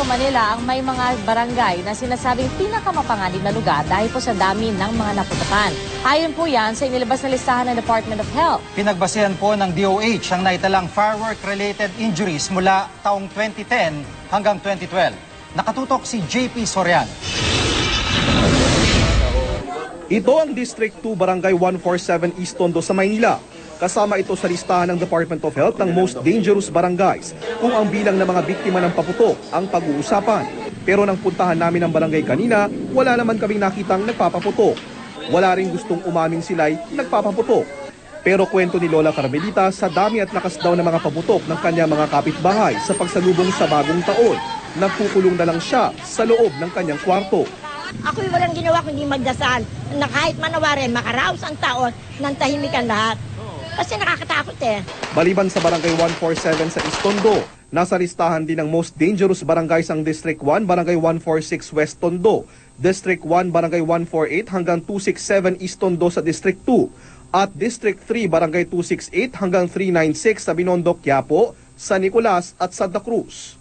Metro Manila ang may mga barangay na sinasabing pinakamapanganib na lugar dahil po sa dami ng mga naputukan. Ayon po yan sa inilabas na listahan ng Department of Health. Pinagbasehan po ng DOH ang naitalang firework-related injuries mula taong 2010 hanggang 2012. Nakatutok si JP Sorian. Ito ang District 2 Barangay 147 East Tondo sa Maynila. Kasama ito sa listahan ng Department of Health ng most dangerous barangays kung ang bilang ng mga biktima ng paputok ang pag-uusapan. Pero nang puntahan namin ang barangay kanina, wala naman kaming nakitang nagpapaputok. Wala rin gustong umamin sila'y nagpapaputok. Pero kwento ni Lola Carmelita sa dami at lakas daw ng mga paputok ng kanyang mga kapitbahay sa pagsalubong sa bagong taon, nagkukulong na lang siya sa loob ng kanyang kwarto. Ako'y walang ginawa kundi magdasal na kahit manawarin, makaraos ang taon ng tahimikan lahat. Kasi nakakatakot eh. Maliban sa Barangay 147 sa Istondo, nasa listahan din ng most dangerous barangays ang District 1, Barangay 146 West Tondo, District 1, Barangay 148 hanggang 267 East sa District 2, at District 3, Barangay 268 hanggang 396 sa Binondo, Quiapo, San Nicolas at Santa Cruz.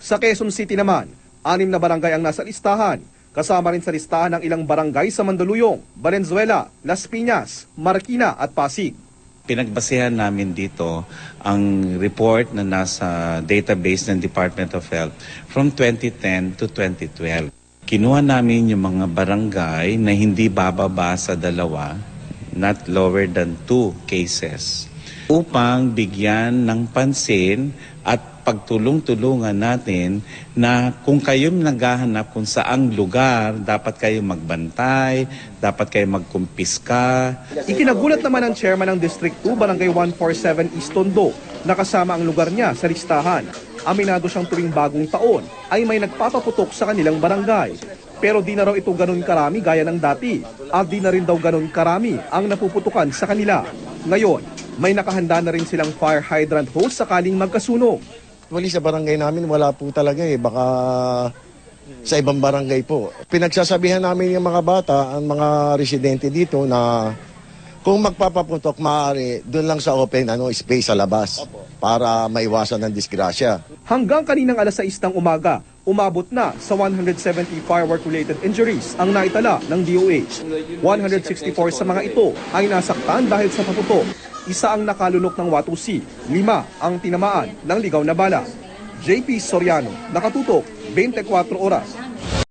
Sa Quezon City naman, anim na barangay ang nasa listahan. Kasama rin sa listahan ng ilang barangay sa Mandaluyong, Valenzuela, Las Piñas, Marikina at Pasig. Pinagbasehan namin dito ang report na nasa database ng Department of Health from 2010 to 2012. Kinuha namin yung mga barangay na hindi bababa sa dalawa, not lower than two cases, upang bigyan ng pansin at pagtulong-tulungan natin na kung kayo naghahanap kung saang lugar, dapat kayo magbantay, dapat kayo magkumpiska, Ikinagulat naman ng chairman ng District 2, Barangay 147 East Tondo, na ang lugar niya sa listahan. Aminado siyang tuwing bagong taon ay may nagpapaputok sa kanilang barangay. Pero di na raw ito ganun karami gaya ng dati at di na rin daw ganun karami ang napuputukan sa kanila. Ngayon, may nakahanda na rin silang fire hydrant hose sakaling magkasunog. Actually sa barangay namin wala po talaga eh. Baka sa ibang barangay po. Pinagsasabihan namin yung mga bata, ang mga residente dito na kung magpapaputok, maaari doon lang sa open ano, space sa labas para maiwasan ng disgrasya. Hanggang kaninang alas 6 ng umaga, umabot na sa 170 firework-related injuries ang naitala ng DOH. 164 sa mga ito ay nasaktan dahil sa paputok. Isa ang nakalunok ng watusi, lima ang tinamaan ng ligaw na bala. JP Soriano, nakatutok, 24 oras.